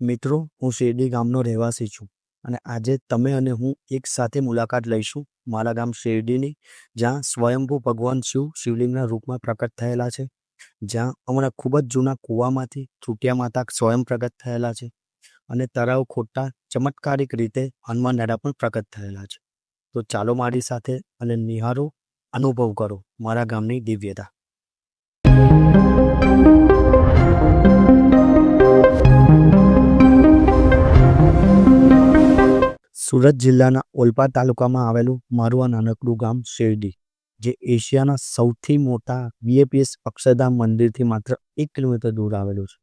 મિત્રો, હું શેરડી ગામનો રહેવાસી છું અને આજે તમે અને હું એક સાથે મુલાકાત લઈશું મારા ગામ શેરડીની, જ્યાં સ્વયંભૂ ભગવાન શિવ શિવલિંગના રૂપમાં પ્રગટ થયેલા છે, જ્યાં હમણાં ખૂબ જ જૂના કૂવામાંથી ચૂંટિયા માતા સ્વયં પ્રગટ થયેલા છે અને તળાવ ખોટા ચમત્કારિક રીતે હનુમાન દાદા પણ પ્રગટ થયેલા છે. તો ચાલો મારી સાથે અને નિહારો અનુભવ કરો મારા ગામની દિવ્યતા. સુરત જિલ્લાના ઓલપા તાલુકામાં આવેલું મારું આ નાનકડું ગામ શેરડી, જે એશિયાના સૌથી મોટા વીએપીએસ અક્ષરધામ મંદિરથી માત્ર એક કિલોમીટર દૂર આવેલું છે.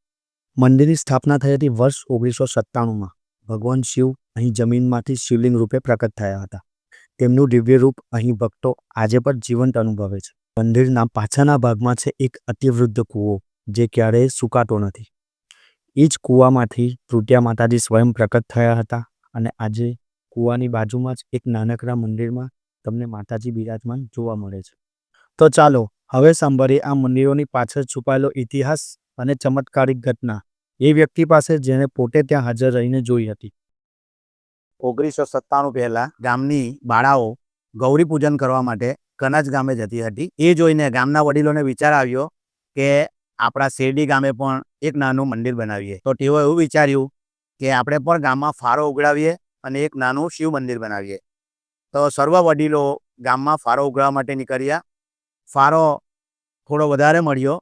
મંદિરની સ્થાપના થઈ હતી વર્ષ ઓગણીસો સત્તાણુંમાં. ભગવાન શિવ અહીં જમીનમાંથી શિવલિંગ રૂપે પ્રગટ થયા હતા. તેમનું દિવ્ય રૂપ અહીં ભક્તો આજે પણ જીવંત અનુભવે છે. મંદિરના પાછળના ભાગમાં છે એક અતિવૃદ્ધ કૂવો, જે ક્યારેય સુકાતો નથી. એ જ કૂવામાંથી તૃતીયા માતાજી સ્વયં પ્રગટ થયા હતા અને આજે કૂવાની બાજુમાં જ એક નાનકડા મંદિરમાં તમને માતાજી બિરાજમાન જોવા મળે છે. તો ચાલો, હવે સાંભળીએ આ મંદિરોની પાછળ છુપાયેલો ઇતિહાસ અને ચમત્કારિક ઘટના. એ વ્યક્તિ પાસે જેણે પોતે ત્યાં હાજર રહીને જોઈ હતી. ઓગણીસો સત્તાણું પહેલા ગામની બાળાઓ ગૌરી પૂજન કરવા માટે કનજ ગામે જતી હતી. એ જોઈને ગામના વડીલોને વિચાર આવ્યો કે આપણા શેરડી ગામે પણ એક નાનું મંદિર બનાવીએ. તો તેઓ એવું વિચાર્યું કે આપણે પણ ગામમાં ફાળો ઉગડાવીએ અને એક નાનું શિવ મંદિર બનાવીએ. તો સર્વ વડીલો ગામમાં ફારો ઉઘરાવા માટે નીકળ્યા. ફારો થોડો વધારે મળ્યો.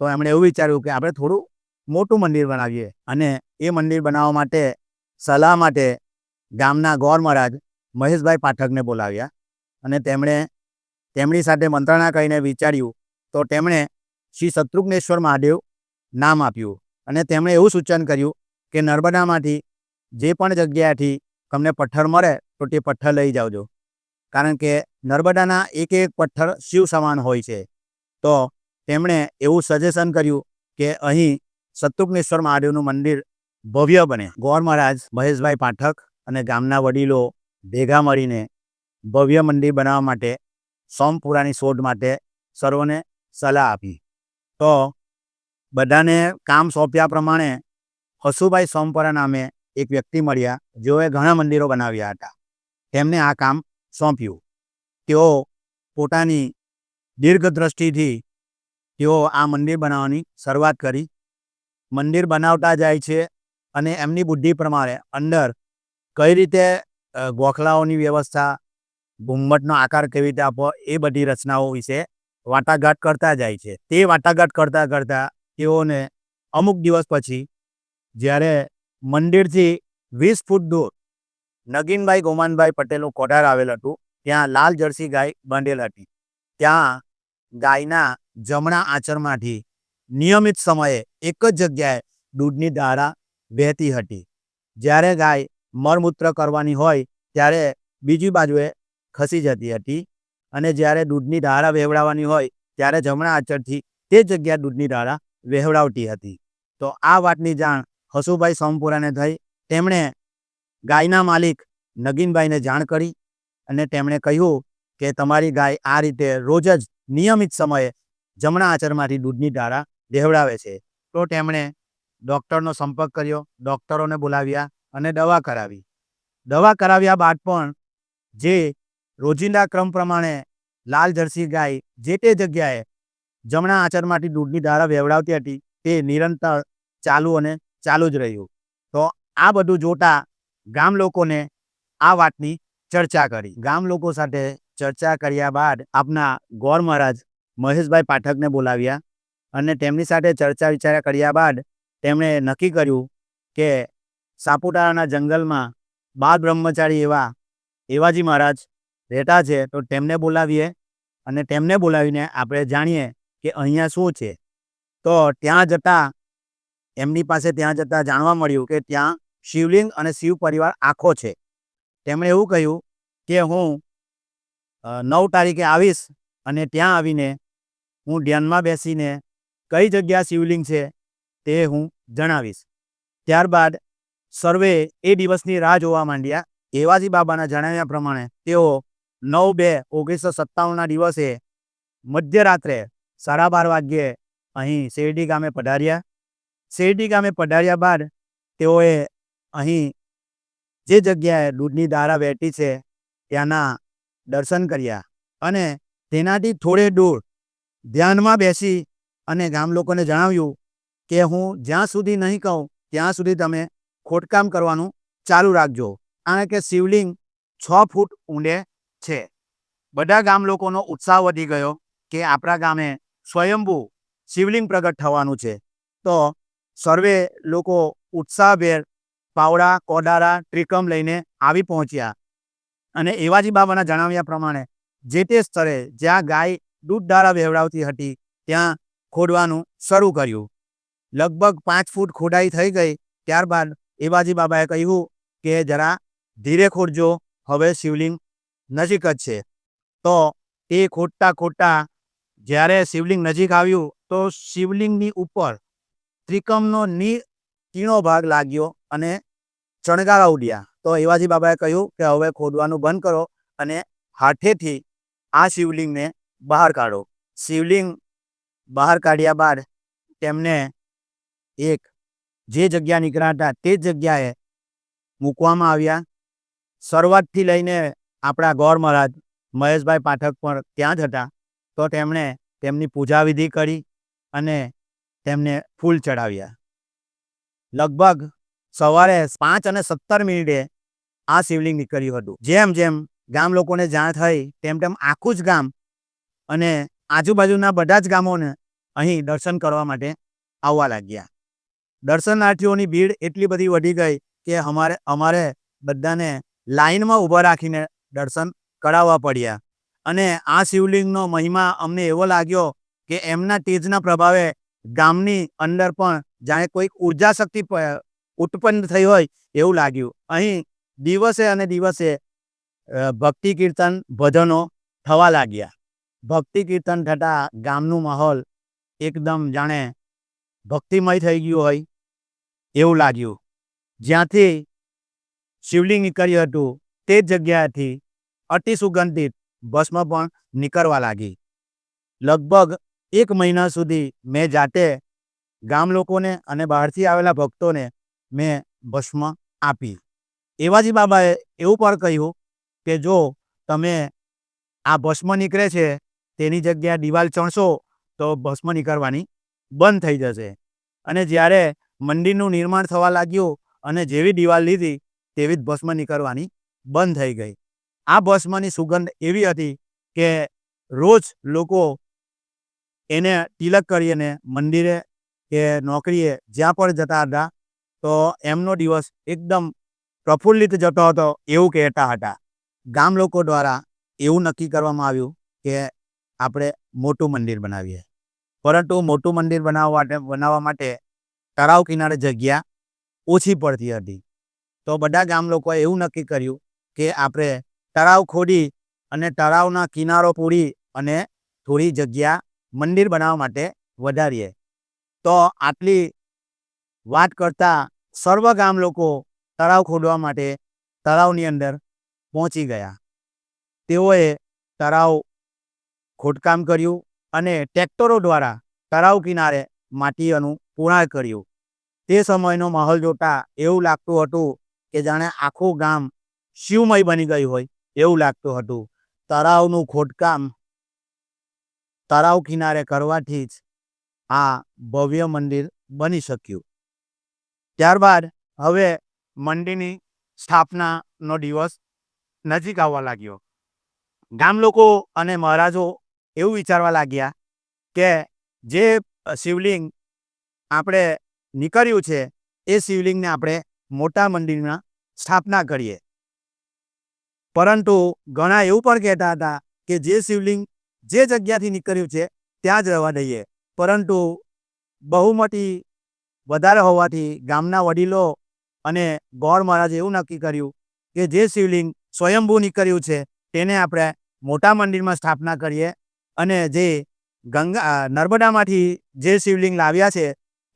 તો એમણે એવું વિચાર્યું કે આપણે થોડું મોટું મંદિર બનાવીએ અને એ મંદિર બનાવવા માટે સલાહ માટે ગામના ગોર મહારાજ મહેશભાઈ પાઠકને બોલાવ્યા. અને તેમણે તેમની સાથે મંત્રણા કરીને વિચાર્યું. તો તેમણે શ્રી શત્રુઘ્નેશ્વર મહાદેવ નામ આપ્યું. અને તેમણે એવું સૂચન કર્યું કે નર્મદામાંથી જે પણ જગ્યાએથી તમને પથ્થર મળે તો તે પથ્થર લઈ જાવજો. કારણ કે નર્મદાના એક એક પથ્થર શિવ સમાન હોય છે. તો તેમણે એવું સજેશન કર્યું કે અહીં શત્રુઘ્નેશ્વર મહાદેવનું મંદિર ભવ્ય બને. ગોર મહારાજ મહેશભાઈ પાઠક અને ગામના વડીલો ભેગા મળીને ભવ્ય મંદિર બનાવવા માટે સોમપુરાની શોધ માટે સર્વને સલાહ આપી. તો બધાને કામ સોંપ્યા પ્રમાણે હસુભાઈ સોમપરા નામે એક વ્યક્તિ મળ્યા, જેઓએ ઘણા મંદિરો બનાવ્યા હતા. તેમને આ કામ સોંપ્યું. તેઓ પોતાની દીર્ઘ દ્રષ્ટિથી તેઓ આ મંદિર બનાવવાની શરૂઆત કરી. મંદિર બનાવતા જાય છે અને એમની બુદ્ધિ પ્રમાણે અંદર કઈ રીતે ગોખલાઓની વ્યવસ્થા, ઘુમ્મટનો આકાર કેવી રીતે આપવો, એ બધી રચનાઓ વિશે વાટાઘાટ કરતા જાય છે. તે વાટાઘાટ કરતા કરતા તેઓને અમુક દિવસ પછી જ્યારે મંદિરથી વીસ ફૂટ દૂર નગીનભાઈ ગોમાનભાઈ પટેલનું કોઠાર આવેલ હતું. ત્યાં લાલ જર્સી ગાય બાંધેલ હતી. ત્યાં ગાયના જમણા આંચરમાંથી નિયમિત સમયે એક જ જગ્યાએ દૂધની ધારા વહેતી હતી. જ્યારે ગાય મળમૂત્ર કરવાની હોય ત્યારે બીજી બાજુએ ખસી જતી હતી અને જ્યારે દૂધની ધારા વહેવડાવવાની હોય ત્યારે જમણા આંચરથી તે જગ્યા દૂધની ધારા વહેવડાવતી હતી. તો આ વાતની જાણ હસુભાઈ સોમપુરાને થઈ. તેમણે ગાયના માલિક નગીનભાઈને જાણ કરી અને તેમણે કહ્યું કે તમારી ગાય આ રીતે રોજ જ નિયમિત સમયે જમણા આચરમાંથી દૂધની ધારા દેવડાવે છે. તો તેમણે ડૉક્ટરનો સંપર્ક કર્યો. ડૉક્ટરોને બોલાવ્યા અને દવા કરાવી. દવા કરાવ્યા બાદ પણ જે રોજિંદા ક્રમ પ્રમાણે લાલ જર્સી ગાય જે તે જગ્યાએ જમણા આચરમાંથી દૂધની ધારા વેવડાવતી હતી તે નિરંતર ચાલુ અને ચાલુ જ રહ્યું. તો આ બધું જોતા ગામ લોકોને આ વાતની ચર્ચા કરી. ગામ લોકો સાથે ચર્ચા કર્યા બાદ આપના ગોર મહારાજ મહેશભાઈ પાઠકને બોલાવ્યા અને તેમની સાથે ચર્ચા વિચારણા કર્યા બાદ તેમણે નક્કી કર્યું કે સાપુતારાના જંગલમાં બાળ બ્રહ્મચારી એવા એવાજી મહારાજ રહેતા છે તો તેમને બોલાવીએ અને તેમને બોલાવીને આપણે જાણીએ કે અહીંયા શું છે. તો ત્યાં જતાં એમની પાસે ત્યાં જતાં જાણવા મળ્યું કે ત્યાં શિવલિંગ અને શિવ પરિવાર આખો છે. તેમણે એવું કહ્યું કે હું નવ તારીખે આવીશ અને ત્યાં આવીને હું ધ્યાનમાં બેસીને કઈ જગ્યા શિવલિંગ છે તે હું જણાવીશ. ત્યારબાદ સર્વે એ દિવસની રાહ જોવા માંડ્યા. એવાજી બાબાના જણાવ્યા પ્રમાણે તેઓ નવ બે ઓગણીસો સત્તાવનના દિવસે મધ્યરાત્રે સાડા બાર વાગ્યે અહીં શેરડી ગામે પધાર્યા. શેરડી ગામે પધાર્યા બાદ તેઓએ અહીં જે જગ્યાએ દૂધની ધારા વહેતી છે, ત્યાંના દર્શન કર્યા અને તેનાથી થોડે દૂર ધ્યાનમાં બેસી અને ગામ લોકોને જણાવ્યું કે, હું જ્યાં સુધી નહીં કહું, ત્યાં સુધી તમે ખોટકામ કરવાનું ચાલુ રાખજો, કારણ કે શિવલિંગ છ ફૂટ ઊંડે છે. બધા ગામ લોકોનો ઉત્સાહ વધી ગયો કે, આપણા ગામે સ્વયંભૂ શિવલિંગ પ્રગટ થવાનું છે. તો સર્વે લોકો ઉત્સાહભેર પાવડા, કોડારા, ત્રિકમ લઈને આવી પહોંચ્યા. અને એવાજી બાબાના જણાવ્યા પ્રમાણે જે તે સ્થળે જ્યાં ગાય દૂધ ધારા હતી, ત્યાં ખોડવાનું શરૂ કર્યું. લગભગ પાંચ ફૂટ ખોડાઈ થઈ ગઈ, ત્યારબાદ એવાજી બાબાએ કહ્યું કે જરા ધીરે ખોડજો હવે શિવલિંગ નજીક જ છે. તો એ ખોટતા ખોટતા જ્યારે શિવલિંગ નજીક આવ્યું, તો શિવલિંગની ઉપર ત્રિકમનો ની તીણો ભાગ લાગ્યો અને ચણગારા ઉડ્યા. તો એવાજી બાબાએ કહ્યું કે હવે ખોદવાનું બંધ કરો અને હાથેથી આ શિવલિંગને બહાર કાઢો. શિવલિંગ બહાર કાઢ્યા બાદ તેમને એક જે જગ્યા નીકળ્યા હતા તે જગ્યાએ મૂકવામાં આવ્યા. શરૂઆતથી લઈને આપણા ગૌર મહારાજ મહેશભાઈ પાઠક પણ ત્યાં જ હતા. તો તેમણે તેમની પૂજા વિધિ કરી અને તેમને ફૂલ ચડાવ્યા લગભગ સવારે પાંચ અને સત્તર મિનિટે આ શિવલિંગ નીકળ્યું હતું. જેમ જેમ ગામ લોકોને જાણ થઈ, તેમ તેમ આખું જ ગામ અને આજુબાજુના બધા જ ગામોને અહીં દર્શન કરવા માટે આવવા લાગ્યા. દર્શનાર્થીઓની ભીડ એટલી બધી વધી ગઈ કે અમારે અમારે બધાને લાઈનમાં ઊભા રાખીને દર્શન કરાવવા પડ્યા. અને આ શિવલિંગનો મહિમા અમને એવો લાગ્યો કે એમના તેજના પ્રભાવે ગામની અંદર પણ જાણે કોઈક ઊર્જા શક્તિ ઉત્પન્ન થઈ હોય એવું લાગ્યું. અહીં દિવસે અને દિવસે ભક્તિ કીર્તન ભજનો થવા લાગ્યા. ભક્તિ કીર્તન થતાં ગામનું માહોલ એકદમ જાણે ભક્તિમય થઈ ગયું હોય એવું લાગ્યું. જ્યાંથી શિવલિંગ નીકળ્યું હતું, તે જગ્યાએથી અતિ સુગંધિત ભસ્મ પણ નીકળવા લાગી. લગભગ એક મહિના સુધી મેં જાતે ગામ લોકોને અને બહારથી આવેલા ભક્તોને મેં ભસ્મ આપી. એવાજી બાબાએ એવું પણ કહ્યું કે જો તમે આ ભસ્મ નીકળે છે, તેની જગ્યાએ દિવાલ ચણશો, તો ભસ્મ નીકળવાની બંધ થઈ જશે. અને જ્યારે મંદિરનું નિર્માણ થવા લાગ્યું અને જેવી દિવાલ લીધી, તેવી જ ભસ્મ નીકળવાની બંધ થઈ ગઈ. આ ભસ્મની સુગંધ એવી હતી કે રોજ લોકો એને તિલક કરી અને મંદિરે કે નોકરીએ જ્યાં પણ જતા હતા, તો એમનો દિવસ એકદમ પ્રફુલ્લિત જતો હતો એવું કહેતા હતા. ગામ લોકો દ્વારા એવું નક્કી કરવામાં આવ્યું કે આપણે મોટું મંદિર બનાવીએ. પરંતુ મોટું મંદિર બનાવવા માટે બનાવવા માટે તળાવ કિનારે જગ્યા ઓછી પડતી હતી. તો બધા ગામ લોકોએ એવું નક્કી કર્યું કે આપણે તળાવ ખોદી અને તળાવના કિનારો પૂરી અને થોડી જગ્યા મંદિર બનાવવા માટે વધારીએ. તો આટલી વાત કરતા સર્વ ગામ લોકો તળાવ ખોદવા માટે તળાવની અંદર પહોંચી ગયા. તેઓએ તળાવ ખોદકામ કર્યું અને ટ્રેક્ટરો દ્વારા તળાવ કિનારે માટીઓનું પૂર્ણ કર્યું. તે સમયનો માહોલ જોતા એવું લાગતું હતું કે જાણે આખું ગામ શિવમય બની ગયું હોય એવું લાગતું હતું. તળાવનું ખોદકામ તળાવ કિનારે કરવાથી જ આ ભવ્ય મંદિર બની શક્યું. ત્યારબાદ હવે મંદિરની સ્થાપનાનો દિવસ નજીક આવવા લાગ્યો. ગામ લોકો અને મહારાજો એવું વિચારવા લાગ્યા કે જે શિવલિંગ આપણે નીકળ્યું છે, એ શિવલિંગને આપણે મોટા મંદિરમાં સ્થાપના કરીએ. પરંતુ ઘણા એવું પણ કહેતા હતા કે જે શિવલિંગ જે જગ્યાથી નીકળ્યું છે, ત્યાં જ રહેવા દઈએ. પરંતુ બહુમતી વધારે હોવાથી ગામના વડીલો અને ગોળ મહારાજે એવું નક્કી કર્યું કે જે શિવલિંગ સ્વયંભૂ નીકળ્યું છે, તેને આપણે મોટા મંદિરમાં સ્થાપના કરીએ અને જે ગંગા નર્મદામાંથી જે શિવલિંગ લાવ્યા છે,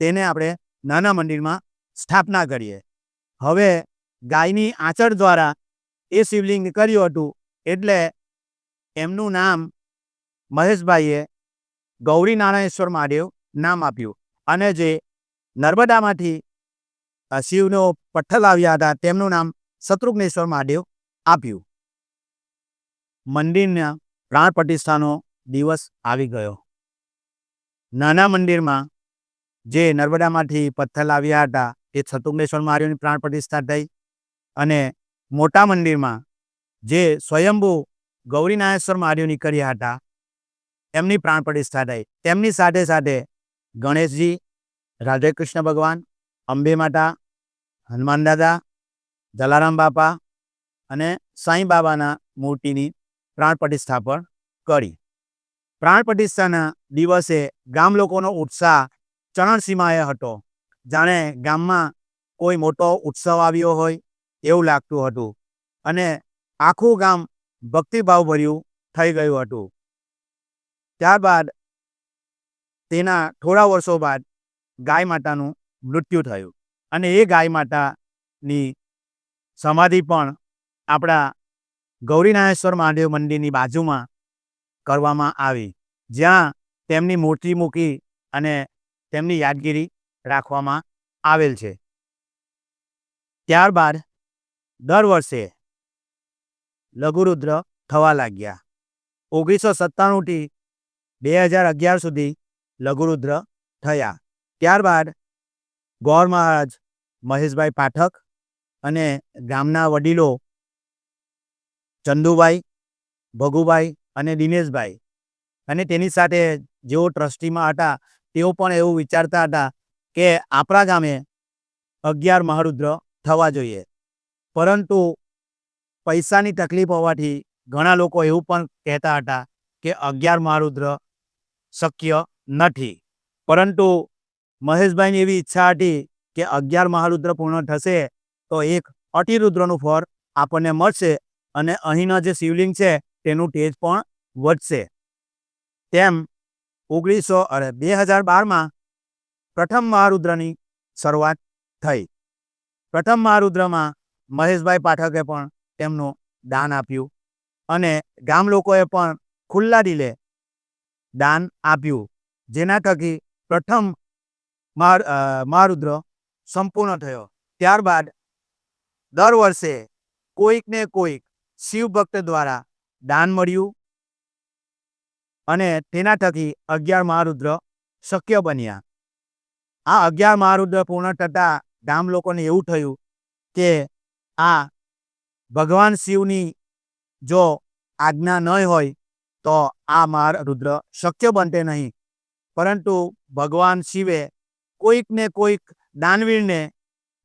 તેને આપણે નાના મંદિરમાં સ્થાપના કરીએ. હવે ગાયની આંચળ દ્વારા એ શિવલિંગ નીકળ્યું હતું, એટલે એમનું નામ મહેશભાઈએ ગૌરી નારાયણેશ્વર મહાદેવ નામ આપ્યું અને જે નર્મદામાંથી શિવનો પથ્થર આવ્યા હતા તેમનું નામ શત્રુઘ્નેશ્વર મહાદેવ આપ્યું. મંદિરના પ્રાણ પ્રતિષ્ઠાનો દિવસ આવી ગયો. નાના મંદિરમાં જે નર્મદામાંથી પથ્થર લાવ્યા હતા એ શત્રુઘ્નેશ્વર મહાદેવની પ્રાણ પ્રતિષ્ઠા થઈ અને મોટા મંદિરમાં જે સ્વયંભૂ ગૌરીનાથેશ્વર મહાદેવ નીકળ્યા હતા એમની પ્રાણ પ્રતિષ્ઠા થઈ તેમની સાથે સાથે ગણેશજી રાધે કૃષ્ણ ભગવાન, અંબે માતા, હનુમાન દાદા, જલારામ બાપા અને સાંઈ બાબાના મૂર્તિની પ્રાણ પ્રતિષ્ઠા પણ કરી. પ્રાણ પ્રતિષ્ઠાના દિવસે ગામ લોકોનો ઉત્સાહ ચરણસીમાએ હતો. જાણે ગામમાં કોઈ મોટો ઉત્સવ આવ્યો હોય એવું લાગતું હતું અને આખું ગામ ભક્તિભાવભર્યું થઈ ગયું હતું. ત્યારબાદ તેના થોડા વર્ષો બાદ ગાય માતાનું મૃત્યુ થયું. અને એ ગાય માતાની સમાધિ પણ આપણા ગૌરીનાથેશ્વર મહાદેવ મંદિરની બાજુમાં કરવામાં આવી. જ્યાં તેમની મૂર્તિ મૂકી અને તેમની યાદગીરી રાખવામાં આવેલ છે. ત્યારબાદ દર વર્ષે લઘુરુદ્ર થવા લાગ્યા. ઓગણીસો સત્તાણુંથી બે હજાર અગિયાર સુધી લઘુરુદ્ર થયા. ત્યારબાદ ગોર મહારાજ મહેશભાઈ પાઠક અને ગામના વડીલો ચંદુભાઈ, ભગુભાઈ અને દિનેશભાઈ અને તેની સાથે જેઓ ટ્રસ્ટીમાં હતા, તેઓ પણ એવું વિચારતા હતા કે આપણા ગામે અગિયાર મહારુદ્ર થવા જોઈએ. પરંતુ પૈસાની તકલીફ હોવાથી ઘણા લોકો એવું પણ કહેતા હતા કે અગિયાર મહારુદ્ર શક્ય નથી. પરંતુ મહેશભાઈની એવી ઈચ્છા હતી કે અગિયાર મહારુદ્ર પૂર્ણ થશે, તો એક અતિરુદ્રનું ફળ આપણને મળશે અને અહીંના જે શિવલિંગ છે તેનું તેજ પણ વધશે. તેમ ઓગણીસો અરે, બે હજાર બારમાં પ્રથમ મહારુદ્રની શરૂઆત થઈ. પ્રથમ મહારુદ્રમાં મહેશભાઈ પાઠકે પણ તેમનું દાન આપ્યું અને ગામ લોકોએ પણ ખુલ્લા દિલે દાન આપ્યું. જેના થકી પ્રથમ મહા મહારુદ્ર સંપૂર્ણ થયો. ત્યારબાદ દર વર્ષે કોઈક ને કોઈક શિવ ભક્ત દ્વારા દાન મળ્યું અને તેના થકી અગિયાર મહારુદ્ર શક્ય બન્યા. આ અગિયાર મહારુદ્ર પૂર્ણ થતાં ગામ લોકોને એવું થયું કે આ ભગવાન શિવની જો આજ્ઞા ન હોય તો આ માર રુદ્ર શક્ય બનતે નહીં. પરંતુ ભગવાન શિવે કોઈક ને કોઈક દાનવીરને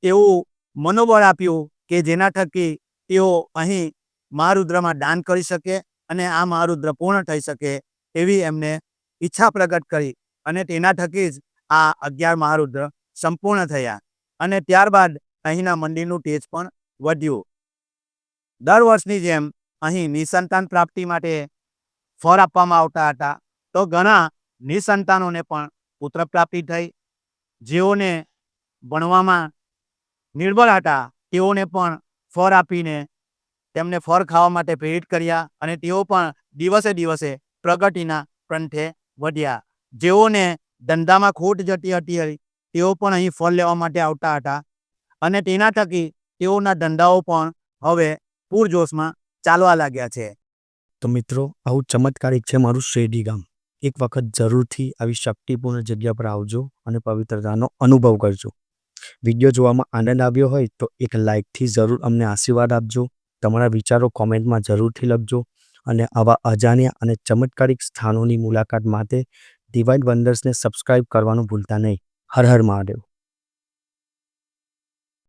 એવું મનોબળ આપ્યું કે જેના થકી તેઓ અહીં મહારુદ્રમાં દાન કરી શકે અને આ મહારુદ્ર પૂર્ણ થઈ શકે એવી એમને ઈચ્છા પ્રગટ કરી અને તેના થકી જ આ અગિયાર મહારુદ્ર સંપૂર્ણ થયા અને ત્યારબાદ અહીંના મંદિરનું તેજ પણ વધ્યું. દર વર્ષની જેમ અહીં નિસંતાન પ્રાપ્તિ માટે ફળ આપવામાં આવતા હતા. તો ઘણા નિસંતાનોને પણ પુત્ર પ્રાપ્તિ થઈ. જેઓને ભણવામાં નિર્બળ હતા, તેઓને પણ ફળ આપીને તેમને ફળ ખાવા માટે પ્રેરિત કર્યા અને તેઓ પણ દિવસે દિવસે પ્રગતિના પંથે વધ્યા. જેઓને ધંધામાં ખોટ જતી હતી, તેઓ પણ અહીં ફળ લેવા માટે આવતા હતા અને તેના થકી તેઓના ધંધાઓ પણ હવે પૂરજોશમાં ચાલવા લાગ્યા છે. તો મિત્રો, આવું ચમત્કારિક છે મારું શેરડી ગામ એક વખત જરૂરથી આવી શક્તિપૂર્ણ જગ્યા પર આવજો અને પવિત્રતાનો અનુભવ કરજો. વીડિયો જોવામાં આનંદ આવ્યો હોય તો એક લાઇકથી જરૂર અમને આશીર્વાદ આપજો. તમારા વિચારો કોમેન્ટમાં જરૂરથી લખજો અને આવા અજાણ્યા અને ચમત્કારિક સ્થાનોની મુલાકાત માટે ડિવાઇન વંડર્સને સબસ્ક્રાઇબ કરવાનું ભૂલતા નહીં. હર હર મહાદેવ.